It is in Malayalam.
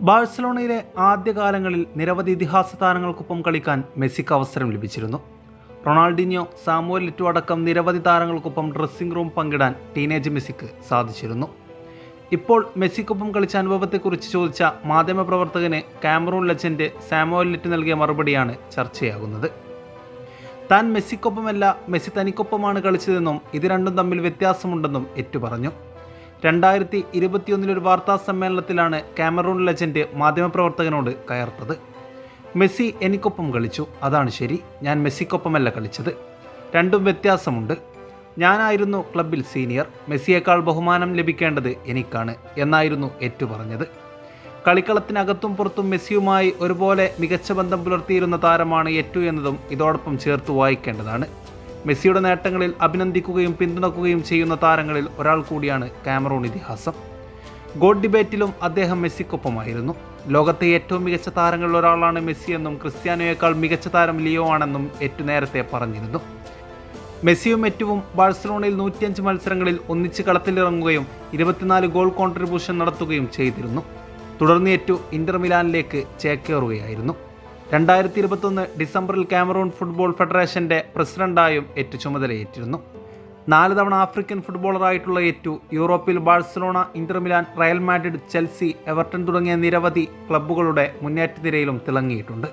ബാഴ്സലോണയിലെ ആദ്യകാലങ്ങളിൽ നിരവധി ഇതിഹാസ താരങ്ങൾക്കൊപ്പം കളിക്കാൻ മെസ്സിക്ക് അവസരം ലഭിച്ചിരുന്നു. റൊണാൾഡിനിയോ സാമുവൽ ലിറ്റു അടക്കം നിരവധി താരങ്ങൾക്കൊപ്പം ഡ്രസ്സിംഗ് റൂം പങ്കിടാൻ ടീനേജ് മെസ്സിക്ക് സാധിച്ചിരുന്നു. ഇപ്പോൾ മെസ്സിക്കൊപ്പം കളിച്ച അനുഭവത്തെക്കുറിച്ച് ചോദിച്ച മാധ്യമപ്രവർത്തകന് കാമറൂൺ ലെജൻഡ് സാമുവൽ ലിറ്റ് നൽകിയ മറുപടിയാണ് ചർച്ചയാകുന്നത്. താൻ മെസ്സിക്കൊപ്പമല്ല മെസ്സി തനിക്കൊപ്പമാണ് കളിച്ചതെന്നും ഇത് രണ്ടും തമ്മിൽ വ്യത്യാസമുണ്ടെന്നും ഏറ്റു പറഞ്ഞു രണ്ടായിരത്തി ഇരുപത്തിയൊന്നിലൊരു വാർത്താ സമ്മേളനത്തിലാണ് കാമറൂൺ ലെജൻഡ് മാധ്യമപ്രവർത്തകനോട് കയർത്തത്. മെസ്സി എനിക്കൊപ്പം കളിച്ചു. അതാണ് ശരി. ഞാൻ മെസ്സിക്കൊപ്പമല്ല കളിച്ചത്. രണ്ടും വ്യത്യാസമുണ്ട്. ഞാനായിരുന്നു ക്ലബിൽ സീനിയർ. മെസ്സിയേക്കാൾ ബഹുമാനം ലഭിക്കേണ്ടത് എനിക്കാണ് എന്നായിരുന്നു ഏറ്റു പറഞ്ഞത് കളിക്കളത്തിനകത്തും പുറത്തും മെസ്സിയുമായി ഒരുപോലെ മികച്ച ബന്ധം പുലർത്തിയിരുന്ന താരമാണ് ഏറ്റു എന്നതും ഇതോടൊപ്പം ചേർത്ത് വായിക്കേണ്ടതാണ്. മെസ്സിയുടെ നേട്ടങ്ങളിൽ അഭിനന്ദിക്കുകയും പിന്തുണക്കുകയും ചെയ്യുന്ന താരങ്ങളിൽ ഒരാൾ കൂടിയാണ് കാമറൂൺ ഇതിഹാസം. ഗോഡ് ഡിബേറ്റിലും അദ്ദേഹം മെസ്സിക്കൊപ്പമായിരുന്നു. ലോകത്തെ ഏറ്റവും മികച്ച താരങ്ങളിൽ ഒരാളാണ് മെസ്സി എന്നും ക്രിസ്ത്യാനോയേക്കാൾ മികച്ച താരം ലിയോ ആണെന്നും ഏറ്റു നേരത്തെ പറഞ്ഞിരുന്നു. മെസ്സിയും എറ്റുവും ബാഴ്സലോണയിൽ നൂറ്റിയഞ്ച് മത്സരങ്ങളിൽ ഒന്നിച്ച് കളത്തിലിറങ്ങുകയും ഇരുപത്തിനാല് ഗോൾ കോൺട്രിബ്യൂഷൻ നടത്തുകയും ചെയ്തിരുന്നു. തുടർന്ന് ഏറ്റു ഇന്റർ മിലാനിലേക്ക് ചേക്കേറുകയായിരുന്നു. രണ്ടായിരത്തി ഇരുപത്തൊന്ന് ഡിസംബറിൽ കാമറൂൺ ഫുട്ബോൾ ഫെഡറേഷന്റെ പ്രസിഡന്റായും ഏറ്റു ചുമതലയേറ്റിരുന്നു. നാല് തവണ ആഫ്രിക്കൻ ഫുട്ബോളറായിട്ടുള്ള ഏറ്റു യൂറോപ്പിൽ Barcelona Inter Milan Real Madrid Chelsea Everton തുടങ്ങിയ നിരവധി ക്ലബ്ബുകളുടെ മുന്നേറ്റ നിരയിലും തിളങ്ങിയിട്ടുണ്ട്.